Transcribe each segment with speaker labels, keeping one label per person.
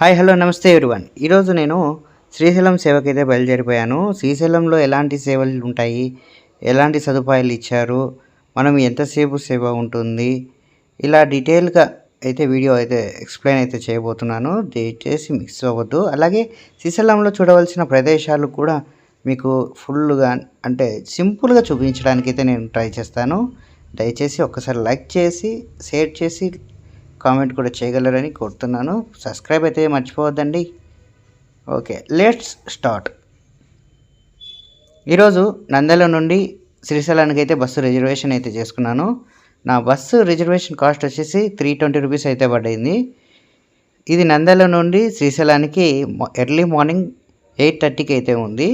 Speaker 1: Hi hello నమస్తే everyone. ఈరోజు నేను శ్రీశైలం సేవకైతే బయలుదేరిపోయాను. శ్రీశైలంలో ఎలాంటి సేవలు ఉంటాయి? ఎలాంటి సదుపాయాలు ఇచ్చారు? మనం ఎంతసేపు సేవ ఉంటుంది? ఇలా డీటెయిల్గా అయితే వీడియో అయితే ఎక్స్ప్లెయిన్ అయితే చేయబోతున్నాను. దయచేసి మిక్స్ అవ్వద్దు. అలాగే శ్రీశైలంలో చూడవలసిన ప్రదేశాలు కూడా మీకు ఫుల్గా అంటే సింపుల్గా చూపించడానికి అయితే నేను ట్రై చేస్తాను. దయచేసి ఒక్కసారి లైక్ చేసి షేర్ చేసి కామెంట్ కూడా చేయగలరని కోరుతున్నాను. సబ్స్క్రైబ్ అయితే మర్చిపోవద్దండి. ఓకే లెట్స్ స్టార్ట్ ఈరోజు నందల నుండి శ్రీశైలానికి అయితే బస్సు రిజర్వేషన్ అయితే చేసుకున్నాను. నా బస్సు రిజర్వేషన్ కాస్ట్ వచ్చేసి త్రీ ట్వంటీ రూపీస్ అయితే పడింది. ఇది నందల నుండి శ్రీశైలానికి ఎర్లీ మార్నింగ్ ఎయిట్ థర్టీకి అయితే ఉంది.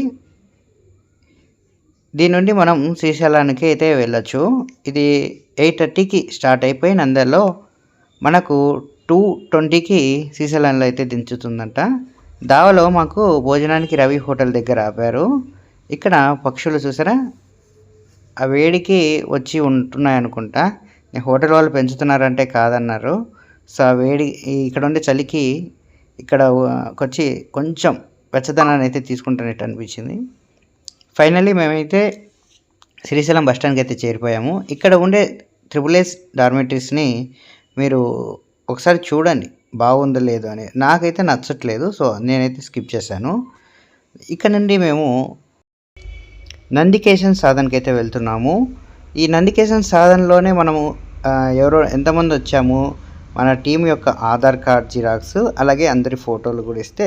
Speaker 1: దీని నుండి మనం శ్రీశైలానికి అయితే వెళ్ళొచ్చు. ఇది ఎయిట్ థర్టీకి స్టార్ట్ అయిపోయి నందల్లో మనకు టూ ట్వంటీకి శ్రీశైలంలో అయితే దించుతుందంట. దావలో మాకు భోజనానికి రవి హోటల్ దగ్గర ఆపారు. ఇక్కడ పక్షులు చూసారా? ఆ వేడికి వచ్చి ఉంటున్నాయి అనుకుంటా. నేను హోటల్ వాళ్ళు పెంచుతున్నారంటే కాదన్నారు. సో ఆ వేడి ఇక్కడ ఉండే చలికి ఇక్కడ వచ్చి కొంచెం వెచ్చదనాన్ని అయితే తీసుకుంటున్నట్టు అనిపించింది. ఫైనల్లీ మేమైతే శ్రీశైలం బస్ స్టాండ్కి అయితే చేరిపోయాము. ఇక్కడ ఉండే త్రిబుల్ ఎస్ డార్మెటరీస్ని మీరు ఒకసారి చూడండి బాగుందో లేదో అని. నాకైతే నచ్చట్లేదు సో నేనైతే స్కిప్ చేశాను. ఇక్కడ నుండి మేము నందికేశన్ సాధనకి అయితే వెళ్తున్నాము. ఈ నందికేశన్ సాధనలోనే మనము ఎవరో ఎంతమంది వచ్చాము మన టీం యొక్క ఆధార్ కార్డ్ జిరాక్స్ అలాగే అందరి ఫోటోలు కూడా ఇస్తే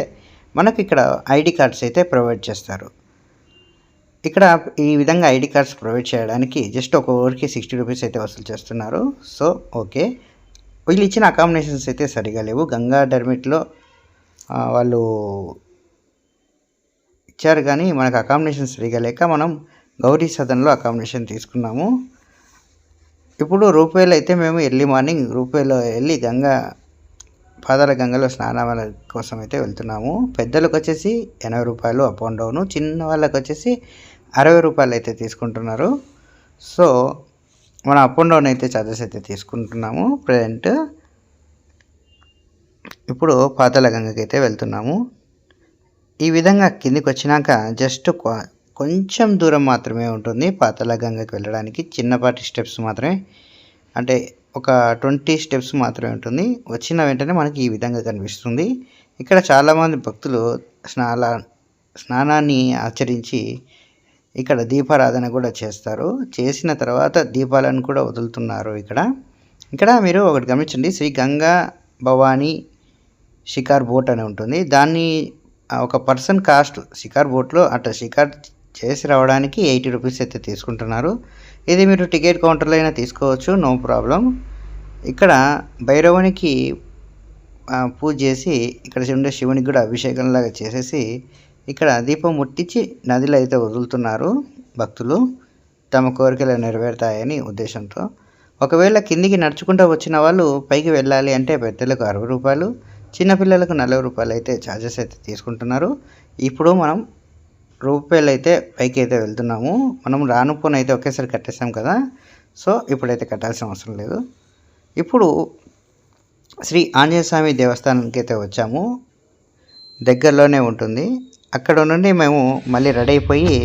Speaker 1: మనకు ఇక్కడ ఐడి కార్డ్స్ అయితే ప్రొవైడ్ చేస్తారు. ఇక్కడ ఈ విధంగా ఐడి కార్డ్స్ ప్రొవైడ్ చేయడానికి జస్ట్ ఒక ఓవర్కి సిక్స్టీ రూపీస్ అయితే వసూలు చేస్తున్నారు. So okay. వీళ్ళు ఇచ్చిన అకామిడేషన్స్ అయితే సరిగా లేవు. గంగా డర్మిట్లో వాళ్ళు ఇచ్చారు కానీ మనకు అకామిడేషన్ సరిగా లేక మనం గౌరీ సదన్లో అకామిడేషన్ తీసుకున్నాము. ఇప్పుడు రూపాయలు అయితే మేము ఎర్లీ మార్నింగ్ రూపాయలో వెళ్ళి గంగా పాదాల గంగలో స్నానాల కోసం అయితే వెళ్తున్నాము. పెద్దలకు వచ్చేసి ఎనభై రూపాయలు అప్ అండ్ డౌను చిన్న వాళ్ళకి వచ్చేసి అరవై రూపాయలు అయితే తీసుకుంటున్నారు. సో మనం అప్ అండ్ డౌన్ అయితే చార్జెస్ అయితే తీసుకుంటున్నాము. ప్రజెంట్ ఇప్పుడు పాతలగంగకి అయితే వెళ్తున్నాము. ఈ విధంగా కిందికి వచ్చినాక జస్ట్ కొంచెం దూరం మాత్రమే ఉంటుంది పాతాళగంగకి వెళ్ళడానికి. చిన్నపాటి స్టెప్స్ మాత్రమే. అంటే ఒక ట్వంటీ స్టెప్స్ మాత్రమే ఉంటుంది. వచ్చిన వెంటనే మనకి ఈ విధంగా కనిపిస్తుంది. ఇక్కడ చాలామంది భక్తులు స్నాన స్నానాన్ని ఆచరించి ఇక్కడ దీపారాధన కూడా చేస్తారు. చేసిన తర్వాత దీపాలను కూడా వదులుతున్నారు ఇక్కడ. ఇక్కడ మీరు ఒకటి గమనించండి. శ్రీ గంగా భవానీ షికార్ బోట్ అని ఉంటుంది. దాన్ని ఒక పర్సన్ కాస్ట్ షికార్ బోట్లో అట్లా షికార్ చేసి రావడానికి ఎయిటీ రూపీస్ అయితే తీసుకుంటున్నారు. ఇది మీరు టికెట్ కౌంటర్లో అయినా తీసుకోవచ్చు. No problem. ఇక్కడ భైరవునికి పూజ చేసి ఇక్కడ ఉండే శివునికి కూడా అభిషేకంలాగా చేసేసి ఇక్కడ దీపం ముట్టించి నదిలో అయితే వదులుతున్నారు భక్తులు. తమ కోరికలు నెరవేరుతాయని ఉద్దేశంతో. ఒకవేళ కిందికి నడుచుకుంటూ వచ్చిన వాళ్ళు పైకి వెళ్ళాలి అంటే పెద్దలకు అరవై రూపాయలు చిన్నపిల్లలకు నలభై రూపాయలు అయితే ఛార్జెస్ అయితే తీసుకుంటున్నారు. ఇప్పుడు మనం రూపాయలు అయితే పైకి అయితే వెళ్తున్నాము. మనం రాను పోను అయితే ఒకేసారి కట్టేసాం కదా. సో ఇప్పుడైతే కట్టాల్సిన అవసరం లేదు. ఇప్పుడు శ్రీ ఆంజనేయ స్వామి దేవస్థానానికి అయితే వచ్చాము. దగ్గరలోనే ఉంటుంది. అక్కడ నుండి మేము మళ్ళీ రెడీ అయిపోయి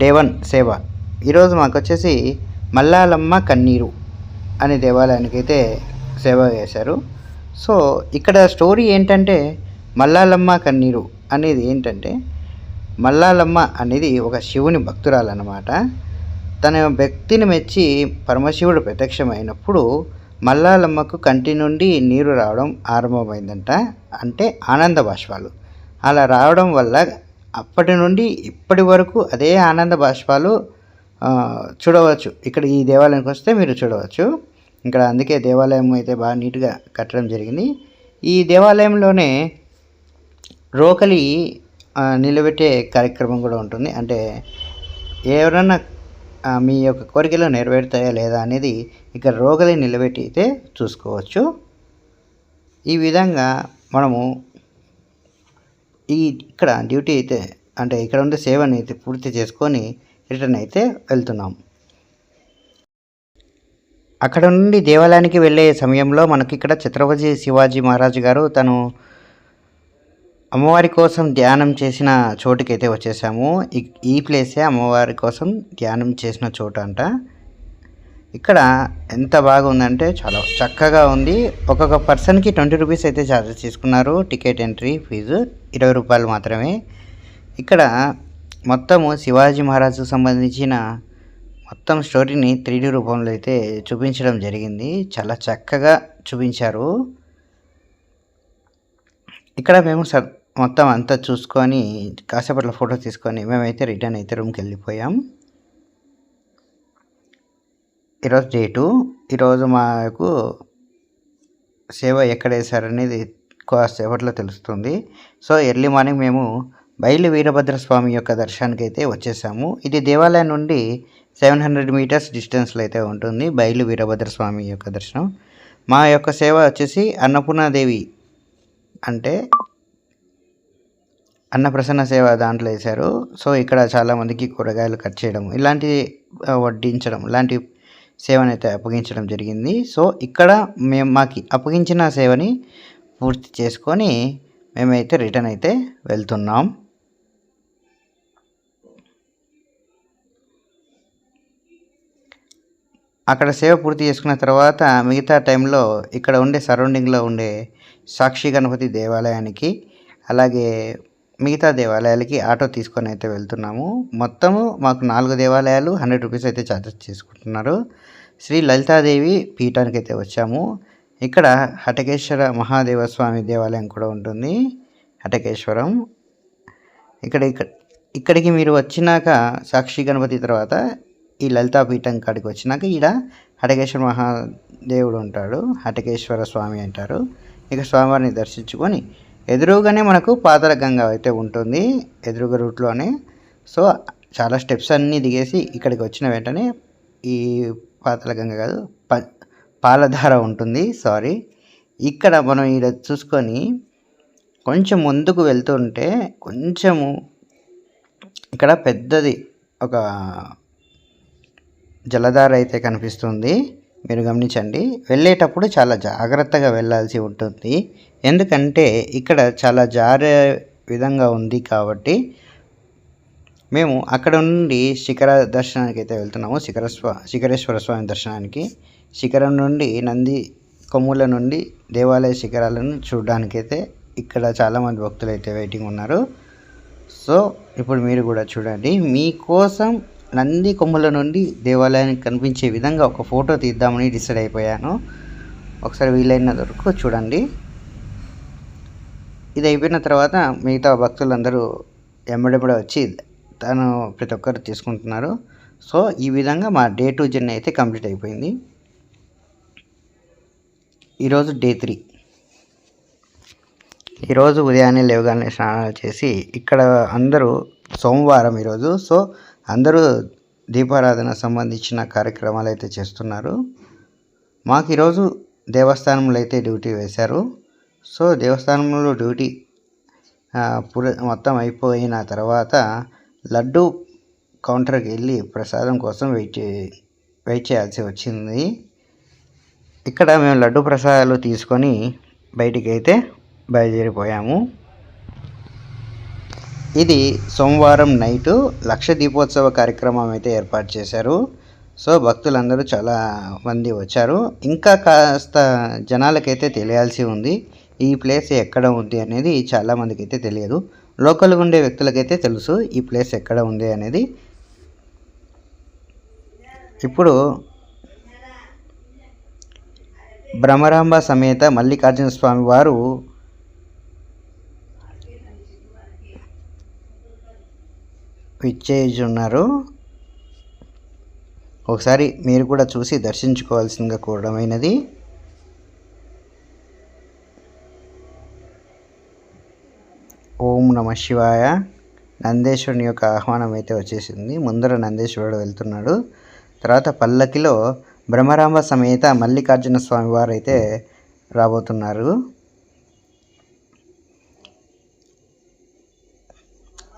Speaker 1: డే వన్ సేవ. ఈరోజు మాకు వచ్చేసి మల్లాలమ్మ కన్నీరు అనే దేవాలయానికి అయితే సేవ చేశారు. సో ఇక్కడ స్టోరీ ఏంటంటే మల్లాలమ్మ కన్నీరు అనేది ఏంటంటే మల్లాలమ్మ అనేది ఒక శివుని భక్తురాలన్నమాట. తన భక్తిని మెచ్చి పరమశివుడు ప్రత్యక్షమైనప్పుడు మల్లాలమ్మకు కంటి నుండి నీరు రావడం ఆరంభమైందంట. అంటే ఆనంద బాష్పాలు. అలా రావడం వల్ల అప్పటి నుండి ఇప్పటి వరకు అదే ఆనంద బాష్పాలు చూడవచ్చు. ఇక్కడ ఈ దేవాలయానికి వస్తే మీరు చూడవచ్చు. ఇక్కడ అందుకే దేవాలయం అయితే బాగా నీట్గా కట్టడం జరిగింది. ఈ దేవాలయంలోనే రోకలి నిలబెట్టే కార్యక్రమం కూడా ఉంటుంది. అంటే ఎవరన్నా మీ యొక్క కోరికలు నెరవేరుతాయా లేదా అనేది ఇక్కడ రోగలి నిలబెట్టి అయితే చూసుకోవచ్చు. ఈ విధంగా మనము ఈ ఇక్కడ డ్యూటీ అయితే అంటే ఇక్కడ ఉండే సేవని అయితే పూర్తి చేసుకొని రిటర్న్ అయితే వెళ్తున్నాం. అక్కడ నుండి దేవాలయానికి వెళ్ళే సమయంలో మనకి ఇక్కడ ఛత్రపతి శివాజీ మహారాజు గారు తను అమ్మవారి కోసం ధ్యానం చేసిన చోటుకైతే వచ్చేసాము. ఈ- ప్లేసే అమ్మవారి కోసం ధ్యానం చేసిన చోటు అంట. ఇక్కడ ఎంత బాగుందంటే చాలా చక్కగా ఉంది. ఒక్కొక్క పర్సన్కి ట్వంటీ రూపీస్ అయితే ఛార్జెస్ తీసుకున్నారు. టికెట్ ఎంట్రీ ఫీజు ఇరవై రూపాయలు మాత్రమే. ఇక్కడ మొత్తము శివాజీ మహారాజుకు సంబంధించిన మొత్తం స్టోరీని త్రీ రూపంలో అయితే చూపించడం జరిగింది. చాలా చక్కగా చూపించారు. ఇక్కడ మేము సర్ మొత్తం అంతా చూసుకొని కాసేపట్లో ఫోటో తీసుకొని మేమైతే రిటర్న్ అయితే రూమ్కి వెళ్ళిపోయాం. ఈరోజు డేటు. ఈరోజు మాకు సేవ ఎక్కడ వేశారనేది కాసేపట్లో తెలుస్తుంది. సో ఎర్లీ మార్నింగ్ మేము బయలు వీరభద్ర స్వామి యొక్క దర్శనానికి అయితే వచ్చేసాము. ఇది దేవాలయం నుండి సెవెన్ హండ్రెడ్ మీటర్స్ డిస్టెన్స్లో అయితే ఉంటుంది బయలు వీరభద్ర స్వామి యొక్క దర్శనం. మా యొక్క సేవ వచ్చేసి అన్నపూర్ణాదేవి అంటే అన్నప్రసన్న సేవ దాంట్లో వేశారు. సో ఇక్కడ చాలామందికి కూరగాయలు కట్ చేయడం ఇలాంటి వడ్డించడం ఇలాంటి సేవను అయితే అప్పగించడం జరిగింది. సో ఇక్కడ మేము మాకు అప్పగించిన సేవని పూర్తి చేసుకొని మేమైతే రిటర్న్ అయితే వెళ్తున్నాం. అక్కడ సేవ పూర్తి చేసుకున్న తర్వాత మిగతా టైంలో ఇక్కడ ఉండే సరౌండింగ్లో ఉండే సాక్షి గణపతి దేవాలయానికి అలాగే మిగతా దేవాలయాలకి ఆటో తీసుకొని అయితే వెళ్తున్నాము. మొత్తము మాకు నాలుగు దేవాలయాలు హండ్రెడ్ రూపీస్ అయితే ఛార్జెస్ చేసుకుంటున్నారు. శ్రీ లలితాదేవి పీఠానికి అయితే వచ్చాము. ఇక్కడ హటకేశ్వర మహాదేవ స్వామి దేవాలయం కూడా ఉంటుంది. హటకేశ్వరం. ఇక్కడ ఇక్కడ ఇక్కడికి మీరు వచ్చినాక సాక్షి గణపతి తర్వాత ఈ లలితా పీఠం కాడికి వచ్చినాక ఈడ హటకేశ్వర మహాదేవుడు ఉంటాడు. హటకేశ్వర స్వామి అంటారు. ఇక స్వామివారిని దర్శించుకొని ఎదురుగానే మనకు పాతల గంగ అయితే ఉంటుంది ఎదురుగా రూట్లోనే. సో చాలా స్టెప్స్ అన్నీ దిగేసి ఇక్కడికి వచ్చిన వెంటనే ఈ పాతల గంగ కాదు ప పాలధార ఉంటుంది సారీ ఇక్కడ మనం ఇక్కడ చూసుకొని కొంచెం ముందుకు వెళ్తుంటే కొంచెము ఇక్కడ పెద్దది ఒక జలధార అయితే కనిపిస్తుంది. మీరు గమనించండి వెళ్ళేటప్పుడు చాలా జాగ్రత్తగా వెళ్ళాల్సి ఉంటుంది. ఎందుకంటే ఇక్కడ చాలా జారే విధంగా ఉంది కాబట్టి మేము అక్కడ నుండి శిఖర దర్శనానికి అయితే వెళ్తున్నాము. శిఖర స్వా శిఖరేశ్వర స్వామి దర్శనానికి. శిఖరం నుండి నంది కొమ్ముల నుండి దేవాలయ శిఖరాలను చూడడానికైతే ఇక్కడ చాలామంది భక్తులు అయితే వెయిటింగ్ ఉన్నారు. సో ఇప్పుడు మీరు కూడా చూడండి. మీకోసం నంది కొమ్ముల నుండి దేవాలయానికి కనిపించే విధంగా ఒక ఫోటో తీద్దామని డిసైడ్ అయిపోయాను. ఒకసారి వీలైన వరకు చూడండి. ఇది అయిపోయిన తర్వాత మిగతా భక్తులందరూ ఎమ్మడెమ్మడ వచ్చి తను ప్రతి ఒక్కరు తీసుకుంటున్నారు. సో ఈ విధంగా మా డే టూ జర్నీ అయితే కంప్లీట్ అయిపోయింది. ఈరోజు డే త్రీ. ఈరోజు ఉదయాన్నే లేవగానే స్నానాలు చేసి ఇక్కడ అందరూ సోమవారం ఈరోజు. సో అందరూ దీపారాధన సంబంధించిన కార్యక్రమాలు అయితే చేస్తున్నారు. మాకు ఈరోజు దేవస్థానంలో అయితే డ్యూటీ వేశారు. సో దేవస్థానంలో డ్యూటీ ఆ, పుర మొత్తం అయిపోయిన తర్వాత లడ్డు కౌంటర్కి వెళ్ళి ప్రసాదం కోసం వెయిట్ చే వెయిట్ చేయాల్సి వచ్చింది. ఇక్కడ మేము లడ్డు ప్రసాదాలు తీసుకొని బయటికి అయితే బయలుదేరిపోయాము. ఇది సోమవారం నైటు లక్ష దీపోత్సవ కార్యక్రమం అయితే ఏర్పాటు చేశారు. సో భక్తులందరూ చాలా మంది వచ్చారు. ఇంకా కాస్త జనాలకైతే తెలియాల్సి ఉంది. ఈ ప్లేస్ ఎక్కడ ఉంది అనేది చాలా మందికి అయితే తెలియదు. లోకల్గా ఉండే వ్యక్తులకైతే తెలుసు ఈ ప్లేస్ ఎక్కడ ఉంది అనేది. ఇప్పుడు భ్రమరాంబ సమేత మల్లికార్జున స్వామి వారు విచ్చేయుచున్నారు ఒకసారి మీరు కూడా చూసి దర్శించుకోవాల్సిందిగా కోరడమైనది ఓం నమ శివాయ. నందేశ్వరుని యొక్క ఆహ్వానం అయితే వచ్చేసింది. ముందర నందేశ్వరుడు వెళ్తున్నాడు. తర్వాత పల్లకిలో భ్రమరాంబ సమేత మల్లికార్జున స్వామి వారు అయితే రాబోతున్నారు.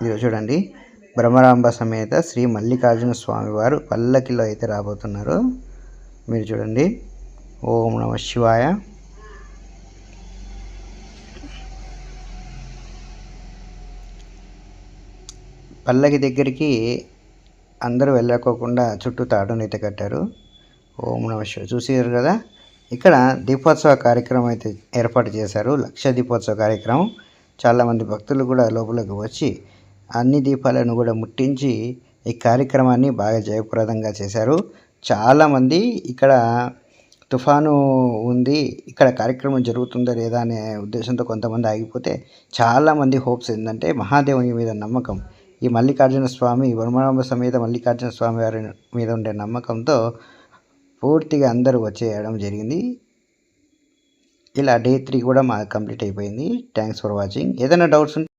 Speaker 1: ఇది చూడండి. భ్రమరాంబ సమేత శ్రీ మల్లికార్జున స్వామి వారు పల్లకిలో అయితే రాబోతున్నారు. మీరు చూడండి. ఓం నమ శివాయ. పల్లకి దగ్గరికి అందరూ వెళ్ళకోకుండా చుట్టూ తాడునైతే కట్టారు. ఓం నమ శివ. చూసారు కదా? ఇక్కడ దీపోత్సవ కార్యక్రమం అయితే ఏర్పాటు చేశారు. లక్ష దీపోత్సవ కార్యక్రమం. చాలామంది భక్తులు కూడా లోపలికి వచ్చి అన్ని దీపాలను కూడా ముట్టించి ఈ కార్యక్రమాన్ని బాగా జయప్రదంగా చేశారు. చాలామంది ఇక్కడ తుఫాను ఉంది ఇక్కడ కార్యక్రమం జరుగుతుందా లేదా అనే ఉద్దేశంతో కొంతమంది ఆగిపోతే చాలామంది హోప్స్ ఏంటంటే మహాదేవుని మీద నమ్మకం. ఈ మల్లికార్జున స్వామి వరమాంబ సమేత మల్లికార్జున స్వామి వారి మీద ఉండే నమ్మకంతో పూర్తిగా అందరూ వచ్చేయడం జరిగింది. ఇలా డే త్రీ కూడా మా కంప్లీట్ అయిపోయింది. థ్యాంక్స్ ఫర్ వాచింగ్ ఏదైనా డౌట్స్ ఉంటే